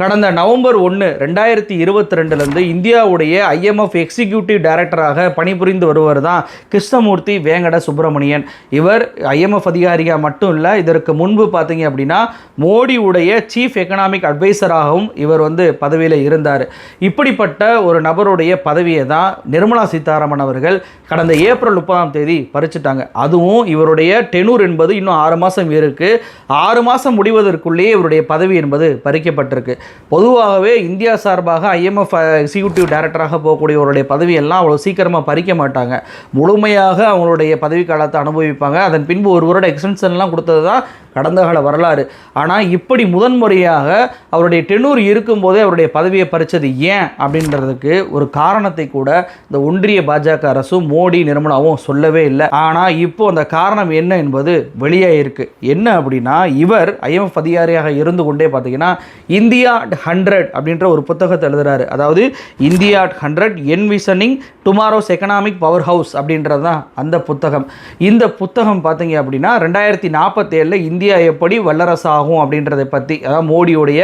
கடந்த நவம்பர் ஒன்று ரெண்டாயிரத்தி இருபத்தி ரெண்டுலேருந்து இந்தியாவுடைய ஐஎம்எஃப் எக்ஸிக்யூட்டிவ் டைரக்டராக பணிபுரிந்து வருவர் தான் கிருஷ்ணமூர்த்தி வேங்கட சுப்பிரமணியன். இவர் ஐஎம்எஃப் அதிகாரியாக மட்டும் இல்லை இதற்கு முன்பு பார்த்தீங்க அப்படின்னா மோடியுடைய சீஃப் எக்கனாமிக் அட்வைசராகவும் இவர் வந்து பதவியில் இருந்தார். இப்படிப்பட்ட ஒரு நபருடைய பதவியை தான் நிர்மலா சீதாராமன் அவர்கள் கடந்த ஏப்ரல் முப்பதாம் தேதி பறிச்சுட்டாங்க. அதுவும் இவருடைய டெனூர் என்பது இன்னும் ஆறு மாதம் இருக்குது ஆறு மாதம் முடிவதற்குள்ளேயே இவருடைய பதவி என்பது பறிக்கப்பட்டிருக்கு. பொதுவாகவே இந்தியா சார்பாக ஐஎம்எஃப் எக்ஸிக்யூட்டிவ் டைரக்டராக போகக்கூடியவருடைய பதவியெல்லாம் அவ்வளோ சீக்கிரமாக பறிக்க மாட்டாங்க. முழுமையாக அவங்களுடைய பதவி காலத்தை அனுபவிப்பாங்க. அதன் பின்பு ஒரு வருட எக்ஸ்டென்ஷன்லாம் கொடுத்தது தான் கடந்த கால வரலாறு. ஆனால் இப்படி முதன்முறையாக அவருடைய டெனூர் இருக்கும்போதே அவருடைய பதவியை பறித்தது ஏன் அப்படின்றதுக்கு ஒரு காரணத்தை கூட இந்த ஒன்றிய பாஜக அரசும் மோடி நிர்மலாவும் சொல்லவே இல்லை. ஆனால் இப்போ அந்த காரணம் என்ன என்பது வெளியே இருக்குது என்ன அப்படின்னா இவர் ஐஎம்எஃப் அதிகாரியாக இருந்து கொண்டே பார்த்தீங்கன்னா இந்தியா அட் ஹண்ட்ரட் அப்படின்ற ஒரு புத்தகத்தை எழுதுறாரு. அதாவது India at hundred envisioning tomorrow's economic power house அப்படின்றது தான் அந்த புத்தகம். இந்த புத்தகம் பார்த்தீங்க அப்படின்னா ரெண்டாயிரத்தி நாற்பத்தேழில் இந்தியா எப்படி வல்லரசு ஆகும் அப்படின்றதை பற்றி அதாவது மோடியுடைய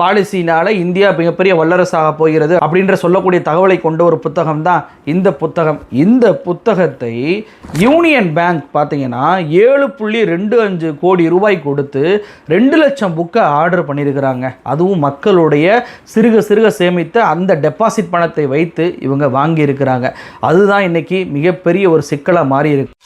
பாலிசினால் இந்தியா மிகப்பெரிய வல்லரசாக போகிறது அப்படின்ற சொல்லக்கூடிய தகவலை கொண்ட ஒரு புத்தகம் தான் இந்த புத்தகம். இந்த புத்தகத்தை யூனியன் பேங்க் பார்த்தீங்கன்னா ஏழு புள்ளி ரெண்டு அஞ்சு கோடி ரூபாய் கொடுத்து ரெண்டு லட்சம் புக்கை ஆர்டர் பண்ணியிருக்கிறாங்க. அதுவும் மக்களுடைய சிறுக சிறுக சேமித்த அந்த டெபாசிட் பணத்தை வைத்து இவங்க வாங்கியிருக்கிறாங்க. அதுதான் இன்னைக்கு மிகப்பெரிய ஒரு சிக்கலாக மாறி இருக்கு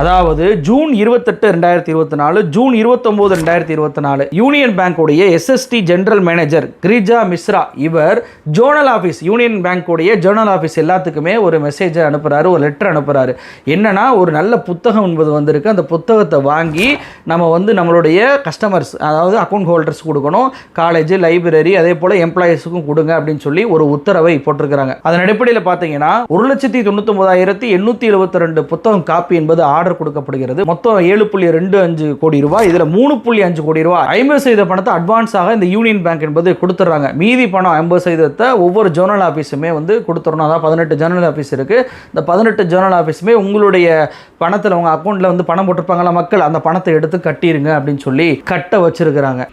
அதாவது ஜூன் இருபத்தெட்டு ரெண்டாயிரத்தி இருபத்தி நாலு ஜூன் இருபத்தொம்போது ரெண்டாயிரத்தி இருபத்தி நாலு union பேங்க்குடைய SST general manager Girija Mishra இவர் ஜோனல் ஆஃபீஸ் யூனியன் பேங்க்குடைய ஜோனல் ஆஃபீஸ் எல்லாத்துக்குமே ஒரு மெசேஜை அனுப்புகிறாரு ஒரு லெட்டர் அனுப்புகிறாரு என்னன்னா ஒரு நல்ல புத்தகம் என்பது வந்திருக்கு. அந்த புத்தகத்தை வாங்கி நம்ம வந்து நம்மளுடைய கஸ்டமர்ஸ் அதாவது அக்கௌண்ட் ஹோல்டர்ஸ் கொடுக்கணும். காலேஜ் லைப்ரரி அதே போல் எம்ப்ளாயீஸுக்கும் கொடுங்க அப்படின்னு சொல்லி ஒரு உத்தரவை போட்டிருக்கிறாங்க. அதன் அடிப்படையில் பார்த்தீங்கன்னா ஒரு லட்சத்தி தொண்ணூத்தொம்பதாயிரத்தி எண்ணூற்றி எழுபத்தி ரெண்டு புத்தகம் காப்பி என்பது ஆர்டர் கொடுக்கப்படுகிறது. மொத்தம் ஏழு புள்ளி ரெண்டு அஞ்சு கோடி ரூபாய். இதில் மூணு புள்ளி அஞ்சு கோடி ரூபாய். ஐம்பது சதவீத பணத்தை அட்வான்ஸாக இந்த யூனியன் பேங்க் என்பது கொடுத்துட்றாங்க. மீதி பணம் ஐம்பது சதவீதத்தை ஒவ்வொரு ஜோனல் ஆஃபீஸுமே வந்து கொடுத்துடணும். அதான் பதினெட்டு ஜோனல் ஆஃபீஸ் இருக்குது இந்த பதினெட்டு ஜோனல் ஆஃபீஸுமே உங்களுடைய பணத்தில் உங்கள் அக்கௌண்ட்டில் வந்து பணம் போட்டிருப்பாங்களா மக்கள் அந்த பணத்தை எடுத்து கட்டிருங்க அப்படின்னு சொல்லி கட்ட வச்சிருக்கிறாங்க.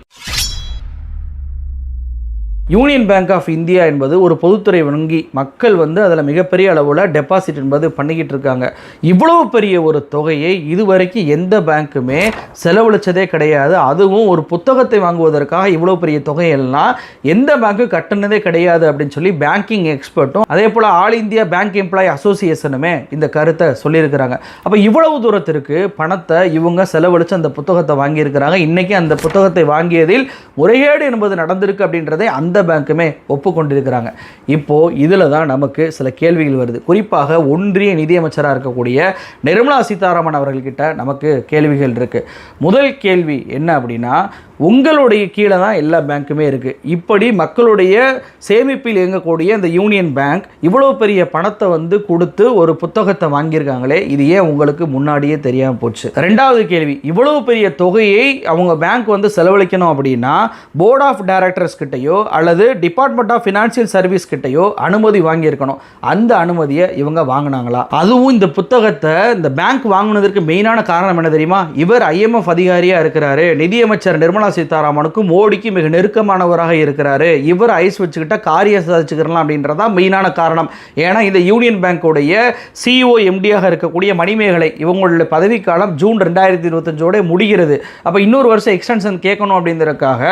யூனியன் பேங்க் ஆஃப் இந்தியா என்பது ஒரு பொதுத்துறை வங்கி. மக்கள் வந்து அதில் மிகப்பெரிய அளவில் டெபாசிட் என்பது பண்ணிக்கிட்டு இருக்காங்க. இவ்வளவு பெரிய ஒரு தொகையை இதுவரைக்கும் எந்த பேங்க்குமே செலவழிச்சதே கிடையாது. அதுவும் ஒரு புத்தகத்தை வாங்குவதற்காக இவ்வளோ பெரிய தொகையெல்லாம் எந்த பேங்க்கு கட்டினதே கிடையாது அப்படின்னு சொல்லி பேங்கிங் எக்ஸ்பர்ட்டும் அதே போல் ஆல் இந்தியா பேங்க் எம்ப்ளாயி அசோசியேஷனுமே இந்த கருத்தை சொல்லியிருக்கிறாங்க. அப்போ இவ்வளவு தூரத்திற்கு பணத்தை இவங்க செலவழித்து அந்த புத்தகத்தை வாங்கியிருக்கிறாங்க. இன்றைக்கி அந்த புத்தகத்தை வாங்கியதில் முறைகேடு என்பது நடந்திருக்கு அப்படின்றதை அந்த பேங்க்குமே ஒப்புக்கொண்டிருக்கிறாங்க. இப்போது இதில் தான் நமக்கு சில கேள்விகள் வருது. குறிப்பாக ஒன்றிய நிதியமைச்சராக இருக்கக்கூடிய நிர்மலா சீதாராமன் அவர்கள்கிட்ட நமக்கு கேள்விகள் இருக்குது முதல் கேள்வி என்ன அப்படின்னா உங்களுடைய கீழே தான் எல்லா பேங்க்குமே இருக்குது இப்படி மக்களுடைய சேமிப்பில் இயங்கக்கூடிய இந்த யூனியன் பேங்க் இவ்வளோ பெரிய பணத்தை வந்து கொடுத்து ஒரு புத்தகத்தை வாங்கியிருக்காங்களே இது ஏன் உங்களுக்கு முன்னாடியே தெரியாமல் போச்சு? ரெண்டாவது கேள்வி இவ்வளோ பெரிய தொகையை அவங்க பேங்க் வந்து செலவழிக்கணும் அப்படின்னா போர்ட் ஆஃப் டைரக்டர்ஸ் கிட்டேயோ அல்லது டிபார்ட்மெண்ட் ஆஃப் ஃபினான்சியல் சர்வீஸ் கிட்டேயோ அனுமதி வாங்கியிருக்கணும். அந்த அனுமதியை இவங்க வாங்கினாங்களா? அதுவும் இந்த புத்தகத்தை இந்த பேங்க் வாங்கினதற்கு மெயினான காரணம் என்ன தெரியுமா? இவர் ஐஎம்எஃப் அதிகாரியாக இருக்கிறாரு நிதியமைச்சர் நிர்மலா சீதாராமனுக்கும் மோடிக்கு மிக நெருக்கமானவராக இருக்கிறாரு. இவர் ஐஸ் வச்சுக்கிட்ட காரிய சாதிச்சுக்கிறலாம் அப்படின்றதான் மெயினான காரணம். ஏன்னா இந்த யூனியன் பேங்க்குடைய சிஇஓ எம்டியாக இருக்கக்கூடிய மணிமேகலை இவங்களுடைய பதவிக்காலம் ஜூன் ரெண்டாயிரத்தி இருபத்தஞ்சோட முடிகிறது. அப்போ இன்னொரு வருஷம் எக்ஸ்டென்ஷன் கேட்கணும் அப்படிங்கிறதுக்காக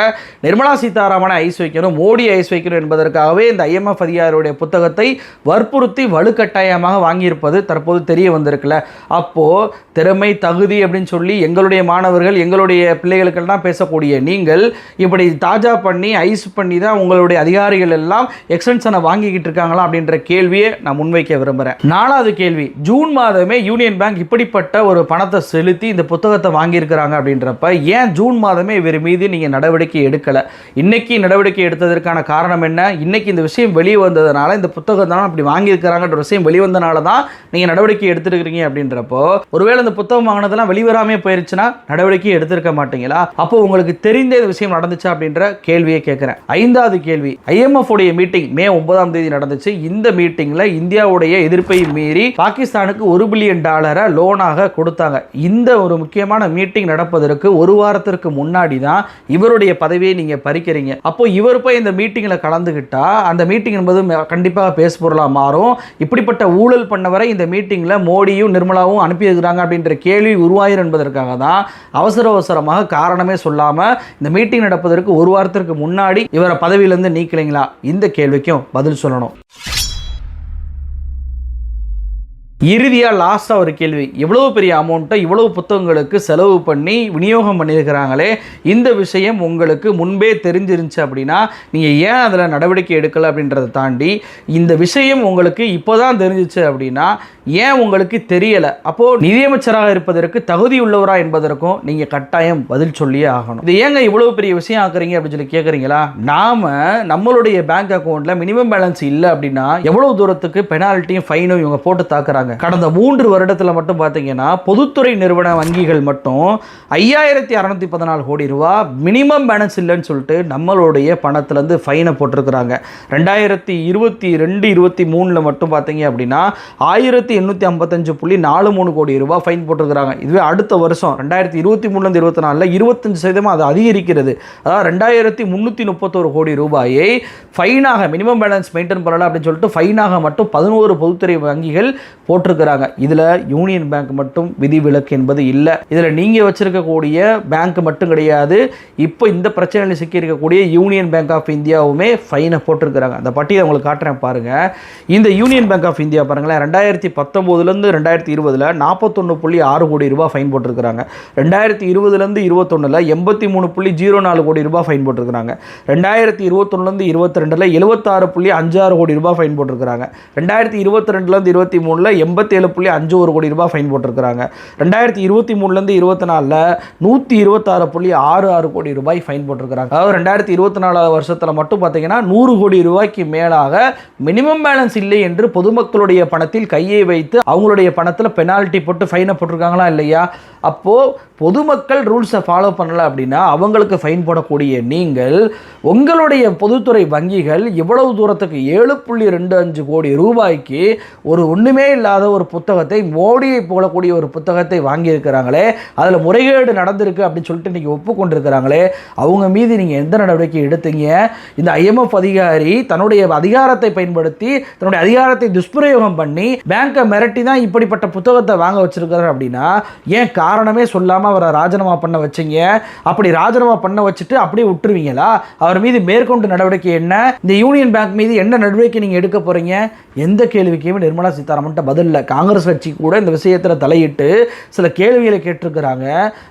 நிர்மலா சீதாராமனை ஐஸ் வைக்கணும் மோடி ஐஸ் வைக்கணும் என்பதற்காகவே இந்த ஐஎம்எஃப் அதிகாரியுடைய புத்தகத்தை வற்புறுத்தி வலுக்கட்டாயமாக வாங்கியிருப்பது தற்போது தெரிய வந்திருக்குல்ல அப்போது திறமை தகுதி அப்படின்னு சொல்லி எங்களுடைய மாணவர்கள் எங்களுடைய பிள்ளைகளுக்கெல்லாம் பேசக்கூடிய இருக்கக்கூடிய நீங்கள் இப்படி தாஜா பண்ணி ஐஸ் பண்ணி தான் உங்களுடைய அதிகாரிகள் எல்லாம் எக்ஸ்டென்ஷனை வாங்கிக்கிட்டு இருக்காங்களா அப்படின்ற கேள்வியை நான் முன்வைக்க விரும்புகிறேன் நாலாவது கேள்வி ஜூன் மாதமே யூனியன் பேங்க் இப்படிப்பட்ட ஒரு பணத்தை செலுத்தி இந்த புத்தகத்தை வாங்கியிருக்கிறாங்க அப்படின்றப்ப ஏன் ஜூன் மாதமே இவர் மீது நீங்கள் நடவடிக்கை எடுக்கலை? இன்னைக்கு நடவடிக்கை எடுத்ததற்கான காரணம் என்ன? இன்னைக்கு இந்த விஷயம் வெளியே வந்ததுனால இந்த புத்தகம் தான் அப்படி வாங்கியிருக்கிறாங்கன்ற விஷயம் வெளிவந்தனால தான் நீங்கள் நடவடிக்கை எடுத்துருக்கிறீங்க அப்படின்றப்போ ஒருவேளை இந்த புத்தகம் வாங்கினதெல்லாம் வெளிவராமே போயிருச்சுன்னா நடவடிக்கை எடுத்திருக்க மாட்டீங்களா? அப்போ உங்களுக்கு எனக்கு தெரிந்த இந்த விஷயம் நடந்துச்சு அப்படின்ற கேள்வியை கேட்குறேன். ஐந்தாவது கேள்வி ஐஎம்எஃப் உடைய மீட்டிங் மே ஒன்பதாம் தேதி நடந்துச்சு. இந்த மீட்டிங்ல இந்தியாவுடைய எதிர்ப்பை மீறி பாகிஸ்தானுக்கு ஒரு பில்லியன் டாலரை லோனாக கொடுத்தாங்க. இந்த ஒரு முக்கியமான மீட்டிங் நடப்பதற்கு ஒரு வாரத்திற்கு முன்னாடி தான் இவருடைய பதவியை நீங்க பறிக்கிறீங்க. அப்போ இவர் போய் இந்த மீட்டிங்ல கலந்துக்கிட்டா அந்த மீட்டிங் என்பது கண்டிப்பாக பேசுபொருளா மாறும். இப்படிப்பட்ட ஊழல் பண்ணவரை இந்த மீட்டிங்ல மோடியும் நிர்மலாவும் அனுப்பியிருக்கிறாங்க அப்படின்ற கேள்வி உருவாயிரும் என்பதற்காக தான் அவசர அவசரமாக காரணமே இந்த மீட்டிங் நடப்பதற்கு ஒரு வாரத்திற்கு முன்னாடி இவரை பதவியிலிருந்து நீக்கலைங்களா? இந்த கேள்விக்கும் பதில் சொல்லணும். இறுதியாக லாஸ்ட்டாக ஒரு கேள்வி. இவ்வளவு பெரிய அமௌண்ட்டை இவ்வளவு புத்தகங்களுக்கு செலவு பண்ணி விநியோகம் பண்ணியிருக்கிறாங்களே இந்த விஷயம் உங்களுக்கு முன்பே தெரிஞ்சிருந்துச்சு அப்படின்னா நீங்கள் ஏன் அதில் நடவடிக்கை எடுக்கலை அப்படின்றத தாண்டி இந்த விஷயம் உங்களுக்கு இப்போ தான் தெரிஞ்சிச்சு அப்படின்னா ஏன் உங்களுக்கு தெரியலை? அப்போது நிதியமைச்சராக இருப்பதற்கு தகுதி உள்ளவரா என்பதற்கும் நீங்கள் கட்டாயம் பதில் சொல்லியே ஆகணும். இது ஏங்க இவ்வளவு பெரிய விஷயம் ஆக்குறீங்க அப்படின்னு சொல்லி கேட்குறீங்களா நாம் நம்மளுடைய பேங்க் அக்கௌண்ட்டில் மினிமம் பேலன்ஸ் இல்லை அப்படின்னா எவ்வளோ தூரத்துக்கு பெனால்ட்டியும் ஃபைனும் இவங்க போட்டு தாக்குறாங்க? கடந்த மூன்று வருடத்தில் மட்டும் பார்த்தீங்கன்னா பொதுத்துறை நிறுவன வங்கிகள் மட்டும் ஐயாயிரத்தி அறநூற்றி பதினாலு கோடி ரூபா மினிமம் பேலன்ஸ் இல்லைன்னு சொல்லிட்டு நம்மளுடைய பணத்துலேருந்து ஃபைனை போட்டிருக்கிறாங்க. ரெண்டாயிரத்தி இருபத்தி ரெண்டு இருபத்தி மூணில் மட்டும் பார்த்தீங்க அப்படின்னா ஆயிரத்தி எண்ணூற்றி ஐம்பத்தஞ்சு புள்ளி நாலு மூணு கோடி ரூபாய் ஃபைன் போட்டிருக்கிறாங்க. இதுவே அடுத்த வருஷம் ரெண்டாயிரத்தி இருபத்தி மூணுலேருந்து இருபத்தி நாலில் இருபத்தஞ்சு சதவீதம் அது அதிகரிக்கிறது. அதாவது ரெண்டாயிரத்தி முந்நூற்றி முப்பத்தோரு கோடி ரூபாயை ஃபைனாக மினிமம் பேலன்ஸ் மெயின்டைன் பண்ணல அப்படின்னு சொல்லிட்டு ஃபைனாக மட்டும் பதினோரு பொதுத்துறை வங்கிகள் போட்டு போட்டிருக்கிறாங்க. இதில் யூனியன் பேங்க் மட்டும் விதிவிலக்கு என்பது இல்லை. இதில் நீங்கள் வச்சிருக்கக்கூடிய பேங்க் மட்டும் கிடையாது. இப்போ இந்த பிரச்சனையில் சிக்கியிருக்கக்கூடிய யூனியன் பேங்க் ஆஃப் இந்தியாவுமே ஃபைனை போட்டிருக்கிறாங்க. அந்த பட்டியலை உங்களுக்கு காட்டுறேன் பாருங்கள் இந்த யூனியன் பேங்க் ஆஃப் இந்தியா பாருங்களேன் ரெண்டாயிரத்தி பத்தொம்போதுலேருந்து ரெண்டாயிரத்தி இருபதில் நாற்பத்தொன்று புள்ளி ஆறு கோடி ரூபாய் ஃபைன் போட்டிருக்கிறாங்க. ரெண்டாயிரத்தி இருபதுலேருந்து இருபத்தொன்னில் எண்பத்தி மூணு புள்ளி ஜீரோ நாலு கோடி ரூபாய் ஃபைன் போட்டிருக்கிறாங்க. ரெண்டாயிரத்தி இருபத்தொன்னுலேருந்து இருபத்தி ரெண்டில் எழுபத்தாறு புள்ளி அஞ்சாறு கோடி ரூபாய் ஃபைன் போட்டிருக்கிறாங்க. ரெண்டாயிரத்தி இருபத்தி ரெண்டுலேருந்து இருபத்தி மூணில் எண்பத்தேழு புள்ளி அஞ்சு ஒரு கோடி ரூபாய் ஃபைன் போட்டிருக்கிறாங்க. ரெண்டாயிரத்தி இருபத்தி மூணுலேருந்து இருபத்தி நாலில் நூற்றி இருபத்தாறு புள்ளி ஆறு ஆறு கோடி ரூபாய் ஃபைன் போட்டிருக்கிறாங்க. அதாவது ரெண்டாயிரத்தி இருபத்தி நாலாவது வருஷத்தில் மட்டும் பார்த்தீங்கன்னா நூறு கோடி ரூபாய்க்கு மேலாக மினிமம் பேலன்ஸ் இல்லை என்று பொதுமக்களுடைய பணத்தில் கையை வைத்து அவங்களுடைய பணத்தில் பெனால்ட்டி போட்டு ஃபைனை போட்டிருக்காங்களா இல்லையா? அப்போது பொதுமக்கள் ரூல்ஸை ஃபாலோ பண்ணல அப்படின்னா அவங்களுக்கு ஃபைன் போடக்கூடிய நீங்கள் உங்களுடைய பொதுத்துறை வங்கிகள் இவ்வளவு தூரத்துக்கு ஏழு புள்ளி ரெண்டு அஞ்சு கோடி ரூபாய்க்கு ஒரு ஒன்றுமே இல்லாத ஒரு புத்தகத்தை மோடியை போலக்கூடிய ஒரு புத்தகத்தை வாங்கியிருக்கிறாங்களே அதில் முறைகேடு நடந்திருக்கு அப்படின்னு சொல்லிட்டு இன்றைக்கி ஒப்புக்கொண்டிருக்கிறாங்களே அவங்க மீது நீங்கள் எந்த நடவடிக்கை எடுத்தீங்க? இந்த ஐஎம்எஃப் அதிகாரி தன்னுடைய அதிகாரத்தை பயன்படுத்தி தன்னுடைய அதிகாரத்தை துஷ்பிரயோகம் பண்ணி பேங்கை மிரட்டி தான் இப்படிப்பட்ட புத்தகத்தை வாங்க வச்சிருக்கிறார் அப்படின்னா ஏன் காரணமே சொல்லாமல் அவரை ராஜினாமா பண்ண வச்சீங்க? அப்படி ராஜினாமா பண்ண வச்சுட்டு அப்படியே விட்டுருவீங்களா? அவர் மீது மேற்கொண்டு நடவடிக்கை என்ன? இந்த யூனியன் பேங்க் மீது என்ன நடவடிக்கை நீங்கள் எடுக்க போறீங்க? எந்த கேள்விக்குமே நிர்மலா சீதாராமன்ட்ட பதில் இல்லை காங்கிரஸ் கட்சி கூட இந்த விஷயத்தில் தலையிட்டு சில கேள்விகளை கேட்டிருக்கிறாங்க.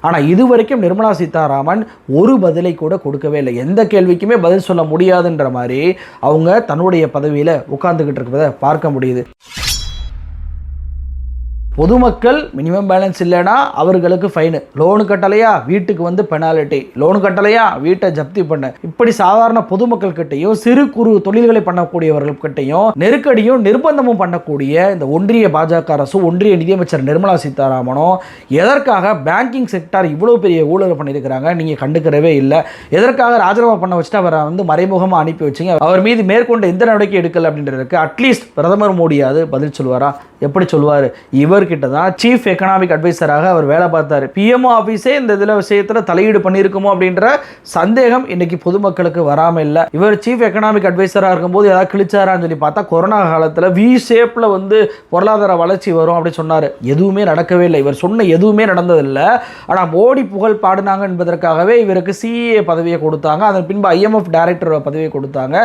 ஆனால் இதுவரைக்கும் நிர்மலா சீதாராமன் ஒரு பதிலை கூட கொடுக்கவே இல்லை. எந்த கேள்விக்குமே பதில் சொல்ல முடியாதுன்ற மாதிரி அவங்க தன்னுடைய பதவியில் உட்கார்ந்துக்கிட்டு இருக்கிறத பார்க்க முடியுது. பொதுமக்கள் மினிமம் பேலன்ஸ் இல்லைன்னா அவர்களுக்கு ஃபைனு லோனு கட்டலையா? வீட்டுக்கு வந்து பெனாலிட்டி லோனு கட்டலையா? வீட்டை ஜப்தி பண்ண. இப்படி சாதாரண பொதுமக்கள் கிட்டையும் சிறு குறு தொழில்களை பண்ணக்கூடியவர்கள் கிட்டையும் நெருக்கடியும் நிர்பந்தமும் பண்ணக்கூடிய இந்த ஒன்றிய பாஜக அரசும் ஒன்றிய நிதியமைச்சர் நிர்மலா சீதாராமனும் எதற்காக பேங்கிங் செக்டார் இவ்வளோ பெரிய ஊழல் பண்ணியிருக்கிறாங்க? நீங்கள் கண்டுக்கிறவே இல்லை. எதற்காக ராஜினாமா பண்ண வச்சுட்டு அவரை வந்து மறைமுகமாக அனுப்பி வச்சீங்க? அவர் மீது மேற்கொண்டு எந்த நடவடிக்கை எடுக்கல அப்படின்றதுக்கு அட்லீஸ்ட் பிரதமர் மோடியாவது பதில் சொல்வாரா எப்படி சொல்லுவார்? இவர்கிட்ட தான் சீஃப் எக்கனாமிக் அட்வைசராக அவர் வேலை பார்த்தார். பிஎம்ஓ ஆஃபீஸே இந்த இதில் விஷயத்தில் தலையீடு பண்ணியிருக்குமோ அப்படின்ற சந்தேகம் இன்னைக்கு பொதுமக்களுக்கு வராமல் இல்லை. இவர் சீஃப் எக்கனாமிக் அட்வைசராக இருக்கும்போது ஏதாவது கிழிச்சாரான்னு சொல்லி பார்த்தா கொரோனா காலத்தில் வி ஷேப்பில் வந்து பொருளாதார வளர்ச்சி வரும் அப்படி சொன்னார். எதுவுமே நடக்கவே இல்லை. இவர் சொன்ன எதுவுமே நடந்ததில்லை. ஆனால் மோடி புகழ் பாடினாங்க என்பதற்காகவே இவருக்கு சிஏ பதவியை கொடுத்தாங்க. அதன் பின்பு ஐஎம்எஃப் டைரக்டர் பதவியை கொடுத்தாங்க.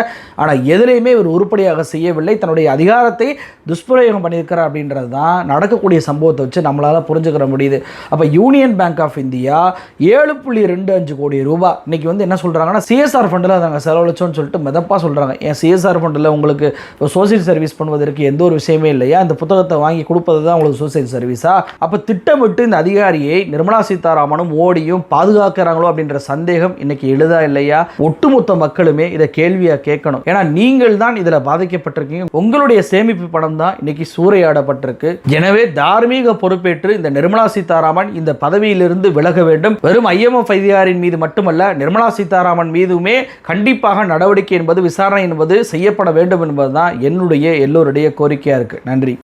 ஆனால் எதிலையுமே இவர் உருப்படியாக செய்யவில்லை. தன்னுடைய அதிகாரத்தை துஷ்பிரயோகம் பண்ணியிருக்கிறார் அப்படின்றது தான் நடக்கக்கூடிய சம்பவத்தை வச்சு நம்மளால் புரிஞ்சுக்கிற முடியுது. அப்போ யூனியன் பேங்க் ஆஃப் இந்தியா ஏழு புள்ளி ரெண்டு அஞ்சு கோடி ரூபா. இன்னைக்கு வந்து என்ன சொல்கிறாங்கன்னா சிஎஸ்ஆர் ஃபண்டில் நாங்கள் செலவழிச்சோன்னு சொல்லிட்டு மிதப்பாக சொல்கிறாங்க ஏன் சிஎஸ்ஆர் ஃபண்டில் உங்களுக்கு சோசியல் சர்வீஸ் பண்ணுவதற்கு எந்த ஒரு விஷயமே இல்லையா? அந்த புத்தகத்தை வாங்கி கொடுப்பது தான் உங்களுக்கு சோசியல் சர்வீஸா அப்போ திட்டமிட்டு இந்த அதிகாரியை நிர்மலா சீதாராமனும் மோடியும் பாதுகாக்கிறாங்களோ அப்படின்ற சந்தேகம் இன்னைக்கு எழுதா இல்லையா? ஒட்டுமொத்த மக்களுமே இதை கேள்வியாக கேட்கணும். ஏன்னா நீங்கள் தான் இதில் பாதிக்கப்பட்டிருக்கீங்க. உங்களுடைய சேமிப்பு பணம் தான் இன்னைக்கு சூறையாடப்பட்டிருக்கு. எனவே தார்மீக பொறுப்பேற்று இந்த நிர்மலா சீதாராமன் இந்த பதவியிலிருந்து விலக வேண்டும். வெறும் ஐஎம்எஃப் அதிகாரியின் மீது மட்டுமல்ல நிர்மலா சீதாராமன் மீதுமே கண்டிப்பாக நடவடிக்கை என்பது விசாரணை என்பது செய்யப்பட வேண்டும் என்பதுதான் என்னுடைய எல்லோருடைய கோரிக்கையாக இருக்குது நன்றி.